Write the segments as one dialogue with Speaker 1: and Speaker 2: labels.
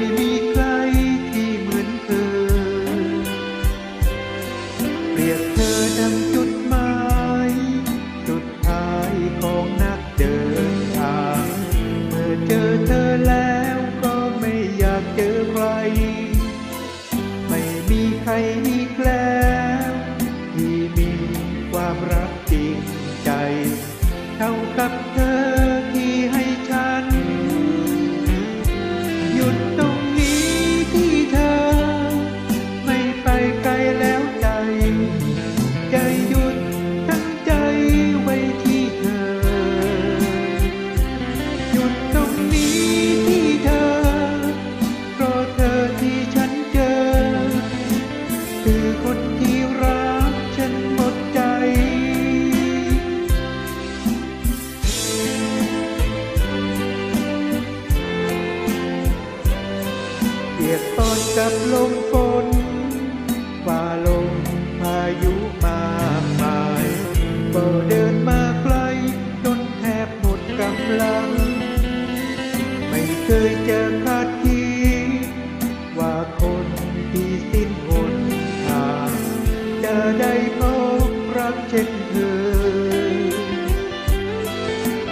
Speaker 1: ม่มีใครที่เหมือนเธอ เปรียบเธอดังจุดหมายจุดท้ายของนักเดินทาง เมื่อเจอเธอแล้วก็ไม่อยากเจอใคร ไม่มีใครอีกแล้ว ที่มีความรักจริงใจ เท่ากับ ปียกตอนกับลมฝนฝ่าลมพายุมากมายก็เดินมาไกลจนแทบหมดกำลัง ไม่เคยเจอคาดคิดว่าคนที่สิ้นหนทางจะได้พบรักเช่นเธอ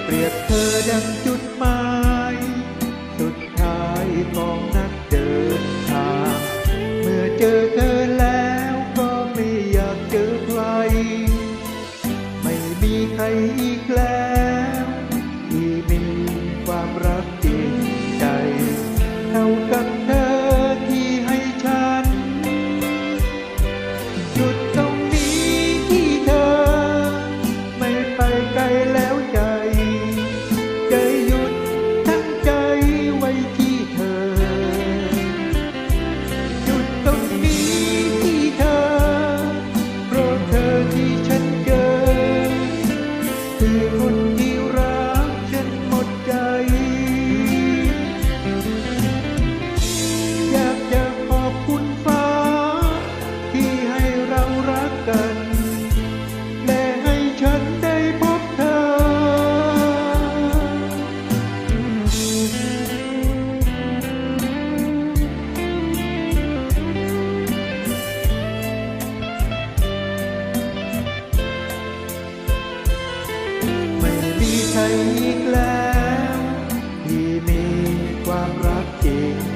Speaker 1: เปรียบเธอดังจุดหมาย จอเธอแล้วก็ไม่อยากเจอใคร ไม่มีใครอีกแล้ว ความรักจริง